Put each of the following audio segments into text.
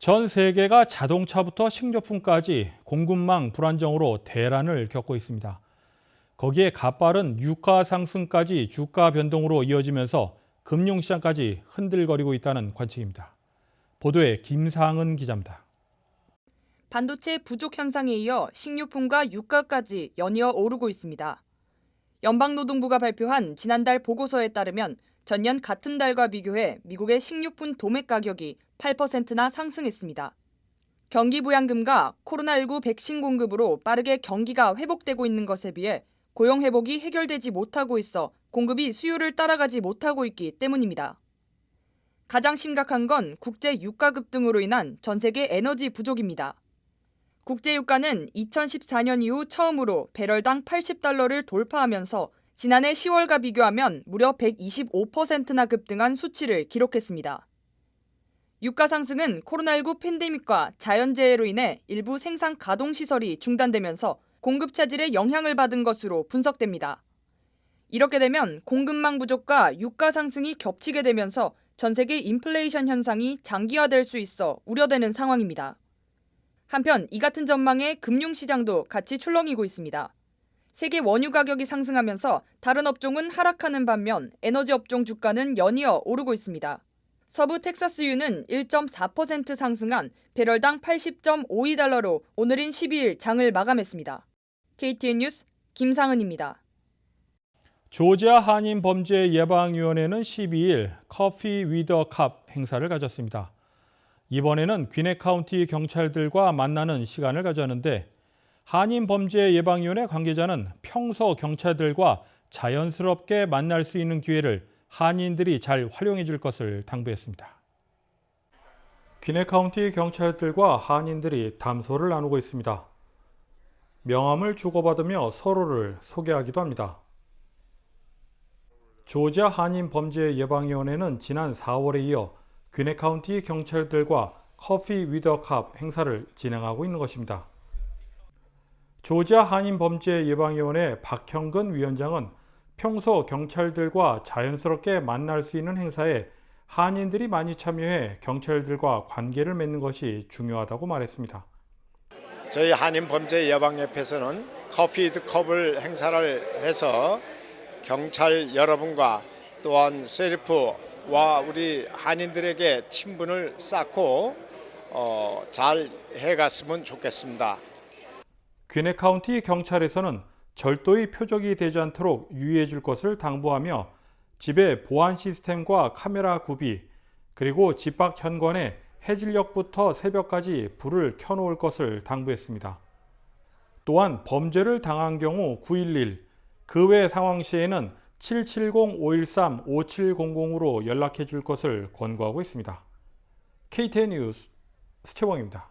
전 세계가 자동차부터 식료품까지 공급망 불안정으로 대란을 겪고 있습니다. 거기에 가파른 유가 상승까지 주가 변동으로 이어지면서 금융시장까지 흔들거리고 있다는 관측입니다. 보도에 김상은 기자입니다. 반도체 부족 현상에 이어 식료품과 유가까지 연이어 오르고 있습니다. 연방노동부가 발표한 지난달 보고서에 따르면 전년 같은 달과 비교해 미국의 식료품 도매 가격이 8%나 상승했습니다. 경기 부양금과 코로나19 백신 공급으로 빠르게 경기가 회복되고 있는 것에 비해 고용 회복이 해결되지 못하고 있어 공급이 수요를 따라가지 못하고 있기 때문입니다. 가장 심각한 건 국제 유가 급등으로 인한 전 세계 에너지 부족입니다. 국제 유가는 2014년 이후 처음으로 배럴당 80달러를 돌파하면서 지난해 10월과 비교하면 무려 125%나 급등한 수치를 기록했습니다. 유가 상승은 코로나19 팬데믹과 자연재해로 인해 일부 생산 가동 시설이 중단되면서 공급 차질에 영향을 받은 것으로 분석됩니다. 이렇게 되면 공급망 부족과 유가 상승이 겹치게 되면서 전 세계 인플레이션 현상이 장기화될 수 있어 우려되는 상황입니다. 한편 이 같은 전망에 금융시장도 같이 출렁이고 있습니다. 세계 원유 가격이 상승하면서 다른 업종은 하락하는 반면 에너지 업종 주가는 연이어 오르고 있습니다. 서부 텍사스유는 1.4% 상승한 배럴당 80.52달러로 오늘인 12일 장을 마감했습니다. KTN 뉴스 김상은입니다. 조지아 한인 범죄 예방위원회는 12일 커피 위더 컵 행사를 가졌습니다. 이번에는 귀네 카운티 경찰들과 만나는 시간을 가졌는데 한인 범죄 예방위원회 관계자는 평소 경찰들과 자연스럽게 만날 수 있는 기회를 한인들이 잘 활용해 줄 것을 당부했습니다. 귀네 카운티 경찰들과 한인들이 담소를 나누고 있습니다. 명함을 주고받으며 서로를 소개하기도 합니다. 조지아 한인 범죄 예방위원회는 지난 4월에 이어 귀네 카운티 경찰들과 커피 위더 컵 행사를 진행하고 있는 것입니다. 조지아 한인 범죄 예방위원회 박형근 위원장은 평소 경찰들과 자연스럽게 만날 수 있는 행사에 한인들이 많이 참여해 경찰들과 관계를 맺는 것이 중요하다고 말했습니다. 저희 한인 범죄 예방협회에서는 커피 위드 컵을 행사를 해서 경찰 여러분과 또한 세리프와 우리 한인들에게 친분을 쌓고 어, 잘 해갔으면 좋겠습니다. 귀네 카운티 경찰에서는 절도의 표적이 되지 않도록 유의해 줄 것을 당부하며 집의 보안 시스템과 카메라 구비 그리고 집 밖 현관에 해질녘부터 새벽까지 불을 켜놓을 것을 당부했습니다. 또한 범죄를 당한 경우 911, 그 외 상황 시에는 770-513-5700으로 연락해 줄 것을 권고하고 있습니다. KTN 뉴스 스티원입니다.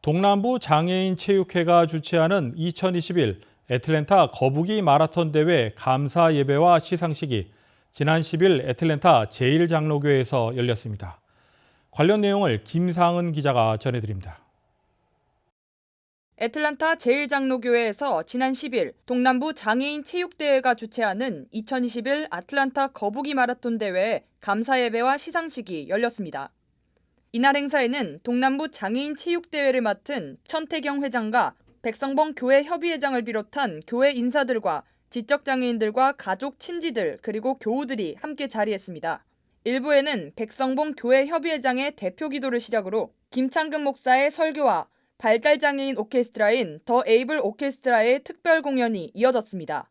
동남부 장애인 체육회가 주최하는 2021 애틀랜타 거북이 마라톤 대회 감사 예배와 시상식이 지난 10일 애틀랜타 제1장로교회에서 열렸습니다. 관련 내용을 김상은 기자가 전해드립니다. 애틀란타 제1장로교회에서 지난 10일 동남부 장애인 체육대회가 주최하는 2021 아틀란타 거북이 마라톤 대회의 감사 예배와 시상식이 열렸습니다. 이날 행사에는 동남부 장애인 체육대회를 맡은 천태경 회장과 백성봉 교회 협의회장을 비롯한 교회 인사들과 지적장애인들과 가족 친지들 그리고 교우들이 함께 자리했습니다. 일부에는 백성봉 교회 협의회장의 대표 기도를 시작으로 김창근 목사의 설교와 발달장애인 오케스트라인 더 에이블 오케스트라의 특별 공연이 이어졌습니다.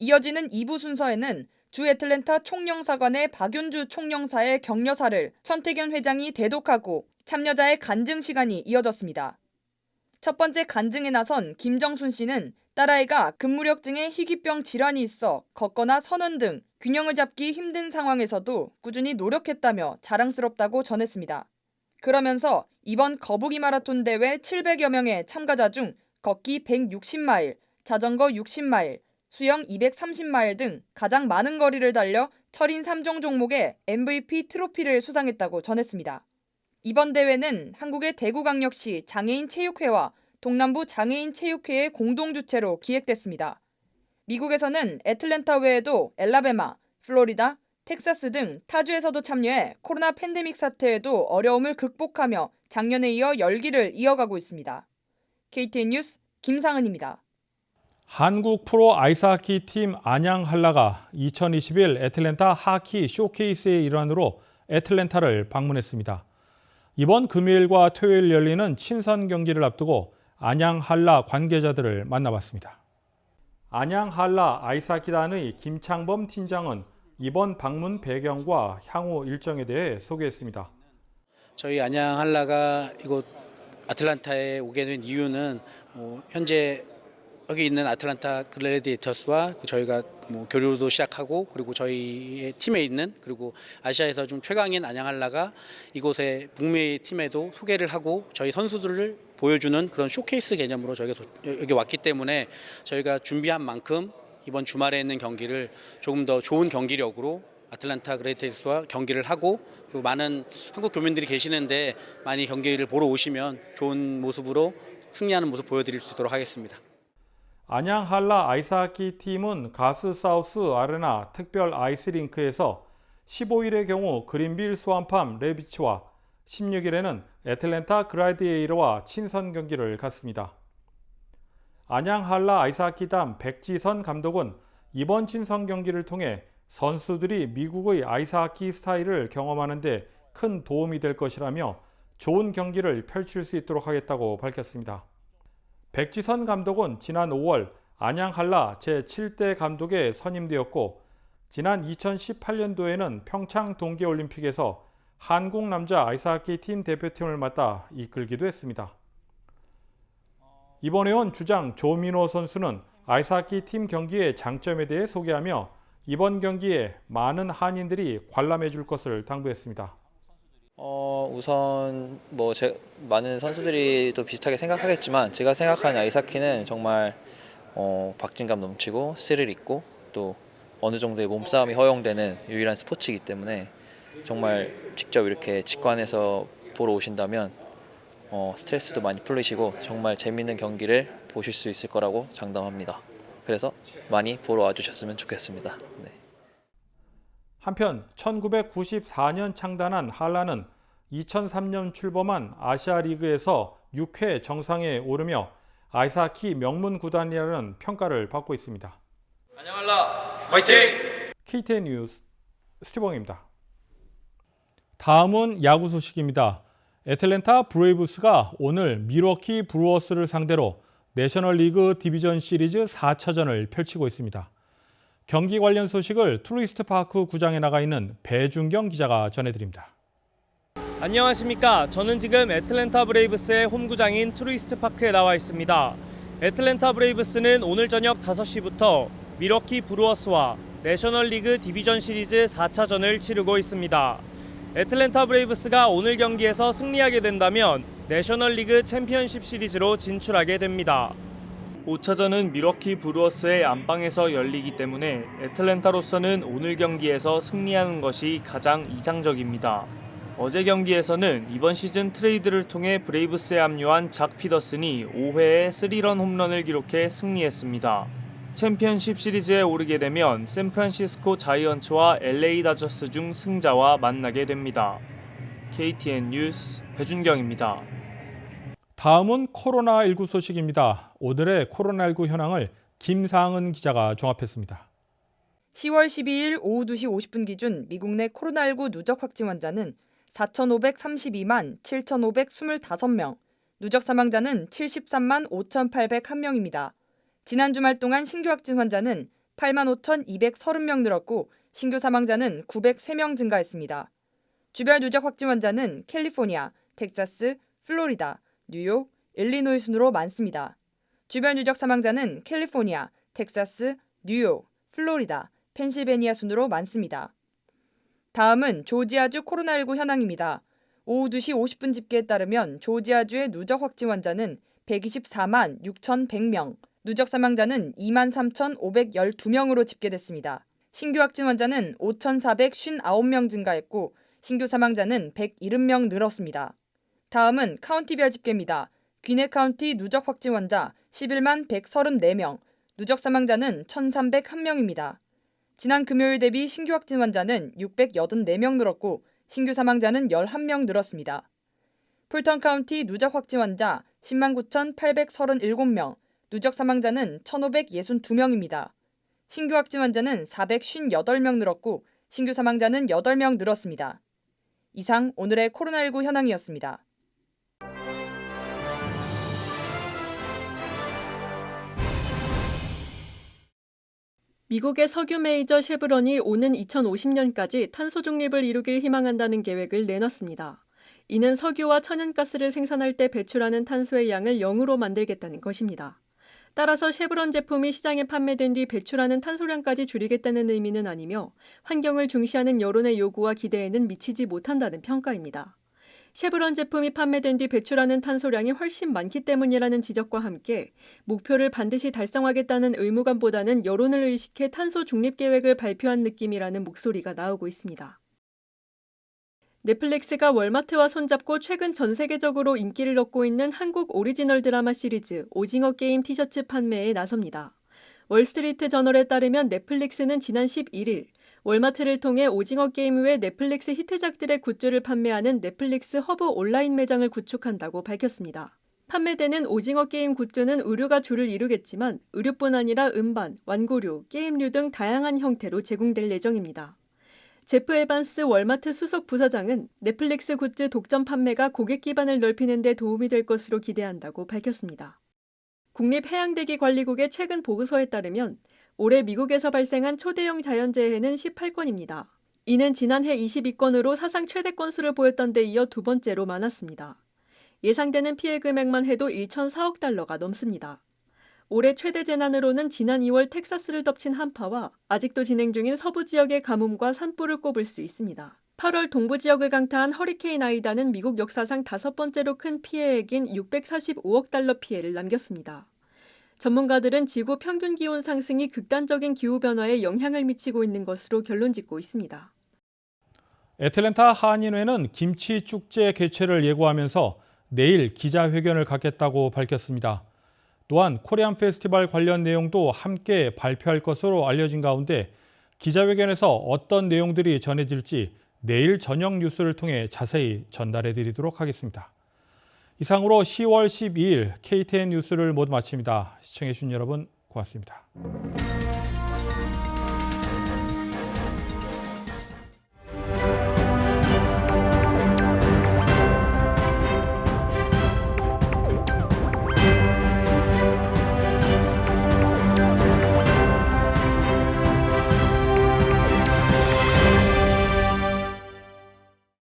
이어지는 2부 순서에는 주 애틀랜타 총영사관의 박윤주 총영사의 격려사를 천태균 회장이 대독하고 참여자의 간증 시간이 이어졌습니다. 첫 번째 간증에 나선 김정순 씨는 딸아이가 근무력증에 희귀병 질환이 있어 걷거나 서는 등 균형을 잡기 힘든 상황에서도 꾸준히 노력했다며 자랑스럽다고 전했습니다. 그러면서 이번 거북이 마라톤 대회 700여 명의 참가자 중 걷기 160마일, 자전거 60마일, 수영 230마일 등 가장 많은 거리를 달려 철인 3종 종목의 MVP 트로피를 수상했다고 전했습니다. 이번 대회는 한국의 대구광역시 장애인 체육회와 동남부 장애인 체육회의 공동 주최로 기획됐습니다. 미국에서는 애틀랜타 외에도 엘라베마, 플로리다, 텍사스 등 타주에서도 참여해 코로나 팬데믹 사태에도 어려움을 극복하며 작년에 이어 열기를 이어가고 있습니다. KTN 뉴스 김상은입니다. 한국 프로 아이스하키 팀 안양 한라가 2021 애틀랜타 하키 쇼케이스의 일환으로 애틀랜타를 방문했습니다. 이번 금요일과 토요일 열리는 친선 경기를 앞두고 안양 한라 관계자들을 만나봤습니다. 안양 한라 아이스하키단의 김창범 팀장은 이번 방문 배경과 향후 일정에 대해 소개했습니다. 저희 안양 한라가 이곳 아틀란타에 오게 된 이유는 뭐 현재 여기 있는 아틀란타 글래디에이터스와 그 저희가 뭐 교류도 시작하고 그리고 저희의 팀에 있는 그리고 아시아에서 좀 최강인 안양 한라가 이곳에 북미 팀에도 소개를 하고 저희 선수들을 보여주는 그런 쇼케이스 개념으로 저희가 도- 여기 왔기 때문에 저희가 준비한 만큼 이번 주말에 있는 경기를 조금 더 좋은 경기력으로 아틀란타 그레이테스와 경기를 하고 그리고 많은 한국 교민들이 계시는데 많이 경기를 보러 오시면 좋은 모습으로 승리하는 모습 보여드릴 수 있도록 하겠습니다. 안양 한라 아이스하키 팀은 가스 사우스 아레나 특별 아이스링크에서 15일의 경우 그린빌 수완팜 레비치와 16일에는 애틀랜타 그라디에이러와 친선 경기를 갖습니다. 안양 한라 아이스하키단 백지선 감독은 이번 친선 경기를 통해 선수들이 미국의 아이스하키 스타일을 경험하는데 큰 도움이 될 것이라며 좋은 경기를 펼칠 수 있도록 하겠다고 밝혔습니다. 백지선 감독은 지난 5월 안양 한라 제7대 감독에 선임되었고 지난 2018년도에는 평창 동계올림픽에서 한국 남자 아이스하키 팀 대표팀을 맡아 이끌기도 했습니다. 이번에 온 주장 조민호 선수는 아이스하키 팀 경기의 장점에 대해 소개하며 이번 경기에 많은 한인들이 관람해 줄 것을 당부했습니다. 어 우선 뭐 제, 많은 선수들이 또 비슷하게 생각하겠지만 제가 생각하는 아이스하키는 정말 어, 박진감 넘치고 스릴 있고 또 어느 정도의 몸싸움이 허용되는 유일한 스포츠이기 때문에 정말 직접 이렇게 직관해서 보러 오신다면 어, 스트레스도 많이 풀리시고 정말 재밌는 경기를 보실 수 있을 거라고 장담합니다. 그래서 많이 보러 와주셨으면 좋겠습니다. 네. 한편 1994년 창단한 한라는 2003년 출범한 아시아 리그에서 6회 정상에 오르며 아이스하키 명문 구단이라는 평가를 받고 있습니다. KTN 뉴스 스티봉입니다. 다음은 야구 소식입니다. 애틀랜타 브레이브스가 오늘 미러키 브루어스를 상대로 내셔널리그 디비전 시리즈 4차전을 펼치고 있습니다. 경기 관련 소식을 투리스트 파크 구장에 나가 있는 배준경 기자가 전해드립니다. 안녕하십니까. 저는 지금 애틀랜타 브레이브스의 홈구장인 투리스트 파크에 나와 있습니다. 애틀랜타 브레이브스는 오늘 저녁 5시부터 미러키 브루어스와 내셔널리그 디비전 시리즈 4차전을 치르고 있습니다. 애틀랜타 브레이브스가 오늘 경기에서 승리하게 된다면 내셔널리그 챔피언십 시리즈로 진출하게 됩니다. 5차전은 미러키 브루어스의 안방에서 열리기 때문에 애틀랜타로서는 오늘 경기에서 승리하는 것이 가장 이상적입니다. 어제 경기에서는 이번 시즌 트레이드를 통해 브레이브스에 합류한 작 피더슨이 5회에 3런 홈런을 기록해 승리했습니다. 챔피언십 시리즈에 오르게 되면 샌프란시스코 자이언츠와 LA 다저스 중 승자와 만나게 됩니다. KTN 뉴스 배준경입니다. 다음은 코로나19 소식입니다. 오늘의 코로나19 현황을 김상은 기자가 종합했습니다. 10월 12일 오후 2시 50분 기준 미국 내 코로나19 누적 확진 환자는 4,532만 7,525명, 누적 사망자는 73만 5,801명입니다. 지난 주말 동안 신규 확진 환자는 8만 5,230명 늘었고 신규 사망자는 903명 증가했습니다. 주별 누적 확진 환자는 캘리포니아, 텍사스, 플로리다, 뉴욕, 일리노이 순으로 많습니다. 주별 누적 사망자는 캘리포니아, 텍사스, 뉴욕, 플로리다, 펜실베니아 순으로 많습니다. 다음은 조지아주 코로나19 현황입니다. 오후 2시 50분 집계에 따르면 조지아주의 누적 확진 환자는 124만 6,100명, 누적 사망자는 2만 3,512명으로 집계됐습니다. 신규 확진 환자는 5,459명 증가했고 신규 사망자는 170명 늘었습니다. 다음은 카운티별 집계입니다. 귀네 카운티 누적 확진 환자 11만 134명, 누적 사망자는 1,301명입니다. 지난 금요일 대비 신규 확진 환자는 684명 늘었고 신규 사망자는 11명 늘었습니다. 풀턴 카운티 누적 확진 환자 10만 9,837명, 누적 사망자는 1,562명입니다. 신규 확진 환자는 458명 늘었고 신규 사망자는 8명 늘었습니다. 이상 오늘의 코로나19 현황이었습니다. 미국의 석유 메이저 쉐브론이 오는 2050년까지 탄소 중립을 이루길 희망한다는 계획을 내놨습니다. 이는 석유와 천연가스를 생산할 때 배출하는 탄소의 양을 0으로 만들겠다는 것입니다. 따라서 쉐브론 제품이 시장에 판매된 뒤 배출하는 탄소량까지 줄이겠다는 의미는 아니며 환경을 중시하는 여론의 요구와 기대에는 미치지 못한다는 평가입니다. 쉐브론 제품이 판매된 뒤 배출하는 탄소량이 훨씬 많기 때문이라는 지적과 함께 목표를 반드시 달성하겠다는 의무감보다는 여론을 의식해 탄소 중립 계획을 발표한 느낌이라는 목소리가 나오고 있습니다. 넷플릭스가 월마트와 손잡고 최근 전 세계적으로 인기를 얻고 있는 한국 오리지널 드라마 시리즈 오징어 게임 티셔츠 판매에 나섭니다. 월스트리트 저널에 따르면 넷플릭스는 지난 11일 월마트를 통해 오징어 게임 외 넷플릭스 히트작들의 굿즈를 판매하는 넷플릭스 허브 온라인 매장을 구축한다고 밝혔습니다. 판매되는 오징어 게임 굿즈는 의류가 주를 이루겠지만 의류뿐 아니라 음반, 완고류, 게임류 등 다양한 형태로 제공될 예정입니다. 제프 에반스 월마트 수석 부사장은 넷플릭스 굿즈 독점 판매가 고객 기반을 넓히는 데 도움이 될 것으로 기대한다고 밝혔습니다. 국립해양대기 관리국의 최근 보고서에 따르면 올해 미국에서 발생한 초대형 자연재해는 18건입니다. 이는 지난해 22건으로 사상 최대 건수를 보였던 데 이어 두 번째로 많았습니다. 예상되는 피해 금액만 해도 1,004억 달러가 넘습니다. 올해 최대 재난으로는 지난 2월 텍사스를 덮친 한파와 아직도 진행 중인 서부 지역의 가뭄과 산불을 꼽을 수 있습니다. 8월 동부 지역을 강타한 허리케인 아이다는 미국 역사상 다섯 번째로 큰 피해액인 645억 달러 피해를 남겼습니다. 전문가들은 지구 평균 기온 상승이 극단적인 기후 변화에 영향을 미치고 있는 것으로 결론 짓고 있습니다. 애틀랜타 한인회는 김치 축제 개최를 예고하면서 내일 기자회견을 갖겠다고 밝혔습니다. 또한 코리안 페스티벌 관련 내용도 함께 발표할 것으로 알려진 가운데 기자회견에서 어떤 내용들이 전해질지 내일 저녁 뉴스를 통해 자세히 전달해 드리도록 하겠습니다. 이상으로 10월 12일 KTN 뉴스를 모두 마칩니다. 시청해 주신 여러분 고맙습니다.